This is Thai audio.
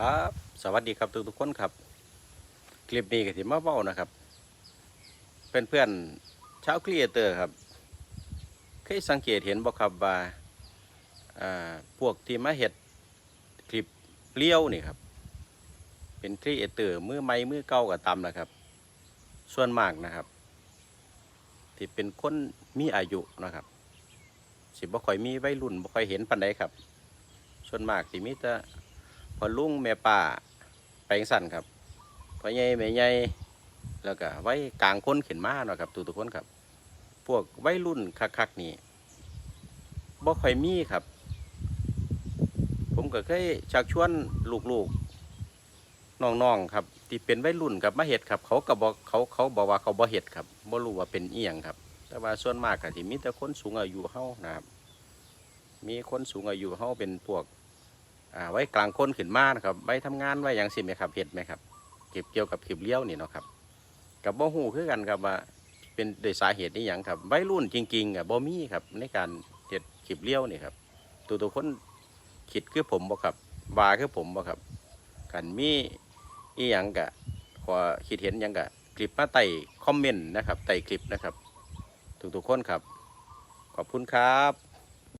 ครับ สวัสดีครับทุกทุกๆคนครับ คลิปนี้ก็สิมาเว้านะครับ เพื่อนเพื่อนชาวครีเอเตอร์ครับ เคยสังเกตเห็นบ่ครับว่าพวกที่มาเฮ็ดคลิปเลี้ยวนี่ครับ เป็นครีเอเตอร์มือใหม่มือเก่าก็ตามนะครับ ส่วนมากนะครับ ที่เป็นคนมีอายุนะครับสิบ่ค่อยมีวัยรุ่นบ่ค่อยเห็นปานใดครับ ส่วนมากสิมีแต่ พอลุงแม่ป้าแปลงสั่นครับพ่อใหญ่แม่ใหญ่แล้วก็ไว้กลางคนขึ้นมาเนาะครับทุกๆคนครับ พวกวัยรุ่นคักๆนี่บ่ค่อยมีครับ ผมก็เคยชักชวนลูกๆน้องๆครับที่เป็นวัยรุ่นกับมาเฮ็ดครับ เขาก็บอกเขาเขาบอกว่าเขาบ่เฮ็ดครับบ่รู้ว่าเป็นเอียงครับ แต่ว่าส่วนมากก็สิมีแต่คนสูงอายุเฮานะครับ มีคนสูงอายุเฮาเป็นพวก ไว้กลางคนขึ้นมานะครับไว้ทำงานไว้อย่างสิไหมครับเห็ดไหมครับเก็บเกี่ยวกับขีบเลี้ยวนี่เนาะครับกับบ่ฮู้คือกันครับว่าเป็นโดยสาเหตุนี้อย่างครับวัยรุ่นจริงๆอะบ่มีครับในการเห็ดขีบเลี้ยวนี่ครับตัวตัวคนคิดคือผมบ่ครับว่าคือผมบ่ครับกันมีอีหยังกะขอคิดเห็นยังกะคลิปมาไต่คอมเมนต์นะครับไต่คลิปนะครับทุกๆคนครับ ขอบคุณครับ